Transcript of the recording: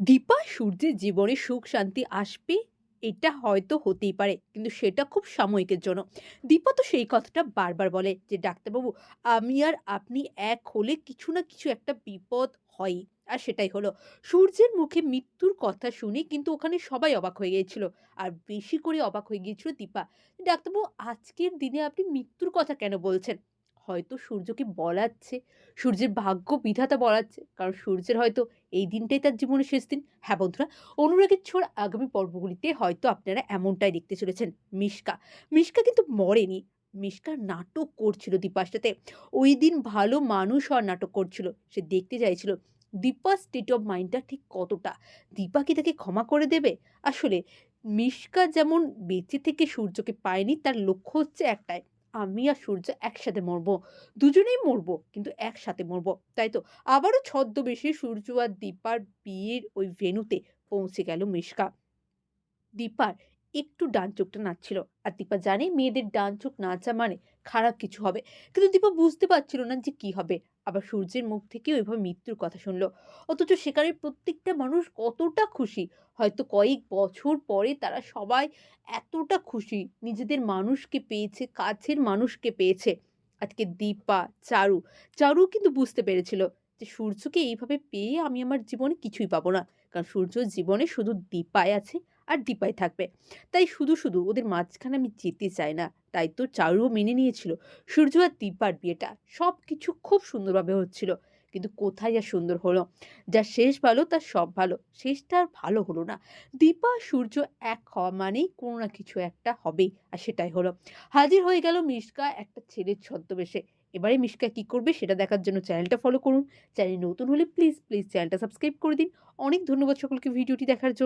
দীপা, সূর্যের জীবনে সুখ, শান্তি আসবে, এটা হয়তো হতেই পারে, কিন্তু সেটা খুব সাময়িকের জন্য। দীপা তো সেই কথাটা বারবার বলে যে, ডাক্তারবাবু, আমি আর আপনি এক হলে কিছু না কিছু একটা বিপদ হয় আর সেটাই হলো। সূর্যের মুখে মৃত্যুর কথা শুনে কিন্তু ওখানে সবাই অবাক হয়ে গিয়েছিল। আর বেশি করে অবাক হয়ে গিয়েছিল দীপা। ডাক্তারবাবু, আজকের দিনে আপনি মৃত্যুর কথা কেন বলছেন? হয়তো সূর্যকে বলাচ্ছে, সূর্যের ভাগ্য বিধাতা বলাচ্ছে, কারণ সূর্যের হয়তো এই দিনটাই তার জীবনের শেষ দিন। হ্যাঁ বন্ধুরা, অনুরাগের ছোঁড় আগামী পর্বগুলিতে হয়তো আপনারা এমনটাই দেখতে চলেছেন, মিশকা। মিশকা কিন্তু মরেনি। মিশকা নাটক করছিল সাথে ওই দিন ভালো মানুষ হওয়ার নাটক করছিল। সে দেখতে চাইছিল দীপার স্টেট অফ মাইন্ডটা ঠিক কতটা? দীপা কি তাকে ক্ষমা করে দেবে? আসলে মিশকা যেমন বেঁচে থেকে সূর্যকে পায়নি, তার লক্ষ্য হচ্ছে একটাই আমি আর সূর্য একসাথে মরবো, দুজনেই মরবো, কিন্তু একসাথে মরবো, তাই তো? আবারও ছদ্মবেশে সূর্য আর দীপার বিয়ের ওই ভেন্যুতে পৌঁছে গেল মিশকা। দীপার একটু ডান চোখটা নাচছিল আর দীপা জানে মেয়েদের ডান চোখ নাচা মানে খারাপ কিছু হবে, কিন্তু দীপা বুঝতে পারছিল না যে কি হবে। আবার সূর্যের মুখ থেকে ওইভাবে মৃত্যুর কথা শুনলো, অথচ সেখানে প্রত্যেকটা মানুষ কতটা খুশি হয়তো কয়েক বছর পরে তারা সবাই এতটা খুশি নিজেদের মানুষকে পেয়েছে, কাছের মানুষকে পেয়েছে। আজকে দীপা, চারু চারু কিন্তু বুঝতে পেরেছিল যে সূর্যকে এইভাবে পেয়ে আমি আমার জীবনে কিছুই পাবো না। কারণ সূর্য জীবনে শুধু দীপায় আছে আর দীপাই থাকবে। তাই শুধু শুধু ওদের মাঝখানে আমি যেতে চাই না। তাই তো চারুও মেনে নিয়েছিল। সূর্য আর দীপার বিয়েটা সব কিছু খুব সুন্দরভাবে হচ্ছিল। কিন্তু কোথায় আর সুন্দর হলো? যা শেষ ভালো তার সব ভালো। শেষটা আর ভালো হলো না। দীপা, সূর্য এক হওয়া মানেই কোনো না কিছু একটা হবেই, আর সেটাই হলো। হাজির হয়ে গেল মিশকা একটা ছেলের ছদ্মবেশে। এবারে মিশকা কী করবে সেটা দেখার জন্য চ্যানেলটা ফলো করুন। চ্যানেল নতুন হলে প্লিজ প্লিজ চ্যানেলটা সাবস্ক্রাইব করে দিন। অনেক ধন্যবাদ সকলকে ভিডিওটি দেখার জন্য।